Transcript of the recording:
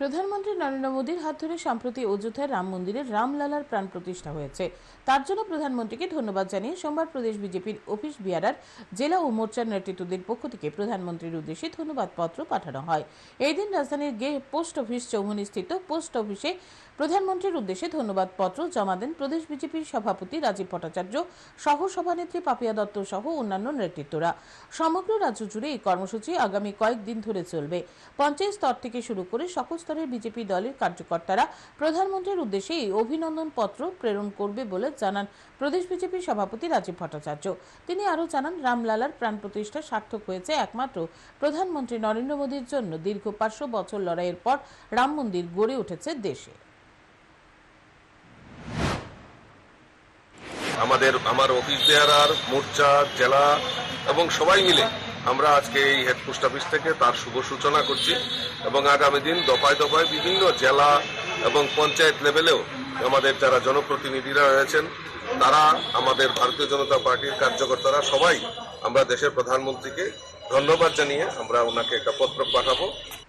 প্রধানমন্ত্রী নরেন্দ্র মোদীর হাত ধরে সম্প্রতি অযোধ্যায় রাম মন্দিরে রামলালার প্রাণ প্রতিষ্ঠা হয়েছে। তার জন্য প্রধানমন্ত্রীকে ধন্যবাদ জানিয়ে সোমবার প্রদেশ বিজেপির অফিস বিয়ারার জেলা ও মোর্চার নেতৃত্বদের পক্ষ থেকে প্রধানমন্ত্রীর উদ্দেশ্যে ধন্যবাদ পত্র পাঠানো হয়। এই দিন রাজধানীর গে পোস্ট অফিস চৌমুহনী স্থিত পোস্ট অফিসে প্রধানমন্ত্রীর উদ্দেশ্যে ধন্যবাদ পত্র জমা দেন প্রদেশ বিজেপির সভাপতি রাজীব ভট্টাচার্য সহ সভানেত্রী পাপিয়া দত্ত সহ অন্যান্য নেতৃত্বরা। সমগ্র রাজ্য জুড়ে এই কর্মসূচি আগামী কয়েকদিন ধরে চলবে। পঞ্চায়েত স্তর থেকে শুরু করে সকল স্তরের বিজেপি দলের কার্যকর্তারা প্রধানমন্ত্রীর উদ্দেশ্যে এই অভিনন্দন পত্র প্রেরণ করবে বলে জানান প্রদেশ বিজেপির সভাপতি রাজীব ভট্টাচার্য। তিনি আরও জানান, রামলালার প্রাণ প্রতিষ্ঠা সার্থক হয়েছে একমাত্র প্রধানমন্ত্রী নরেন্দ্র মোদীর জন্য। দীর্ঘ পাঁচশো বছর লড়াইয়ের পর রাম মন্দির গড়ে উঠেছে দেশে। আমাদের, আমার অফিস বেয়ারার মোর্চা, জেলা এবং সবাই মিলে আমরা আজকে এই হেড পোস্ট অফিস থেকে তার শুভ সূচনা করছি এবং আগামী দিন দফায় দফায় বিভিন্ন জেলা এবং পঞ্চায়েত লেভেলেও আমাদের যারা জনপ্রতিনিধিরা রয়েছেন, তারা আমাদের ভারতীয় জনতা পার্টির কার্যকর্তারা সবাই আমরা দেশের প্রধানমন্ত্রীকে ধন্যবাদ জানিয়ে আমরা ওনাকে একটা পত্র পাঠাবো।